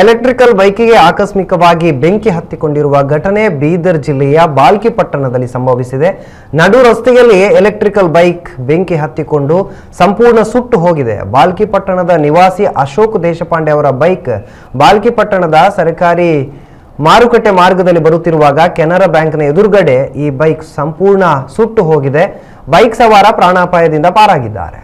Electrical ಬೈಕಿಗೆ ಆಕಸ್ಮಿಕವಾಗಿ ಬೆಂಕಿ ಹತ್ತಿಕೊಂಡಿರುವ ಘಟನೆ ಬೀದರ್ ಜಿಲ್ಲೆಯ ಬಾಲ್ಕಿ ಪಟ್ಟಣದಲ್ಲಿ ಸಂಭವಿಸಿದೆ. ನಡು ರಸ್ತೆಯಲ್ಲಿ ಎಲೆಕ್ಟ್ರಿಕಲ್ ಬೈಕ್ ಬೆಂಕಿ ಹತ್ತಿಕೊಂಡು ಸಂಪೂರ್ಣ ಸುಟ್ಟು ಹೋಗಿದೆ. ಬಾಲ್ಕಿ ಪಟ್ಟಣದ ನಿವಾಸಿ ಅಶೋಕ್ ದೇಶಪಾಂಡೆ ಅವರ ಬೈಕ್ ಬಾಲ್ಕಿ ಪಟ್ಟಣದ ಸರ್ಕಾರಿ ಮಾರುಕಟ್ಟೆ ಮಾರ್ಗದಲ್ಲಿ ಬರುತ್ತಿರುವಾಗ ಕೆನರಾ ಬ್ಯಾಂಕ್ನ ಎದುರುಗಡೆ ಈ ಬೈಕ್ ಸಂಪೂರ್ಣ ಸುಟ್ಟು ಹೋಗಿದೆ. ಬೈಕ್ ಸವಾರ ಪ್ರಾಣಾಪಾಯದಿಂದ ಪಾರಾಗಿದ್ದಾರೆ.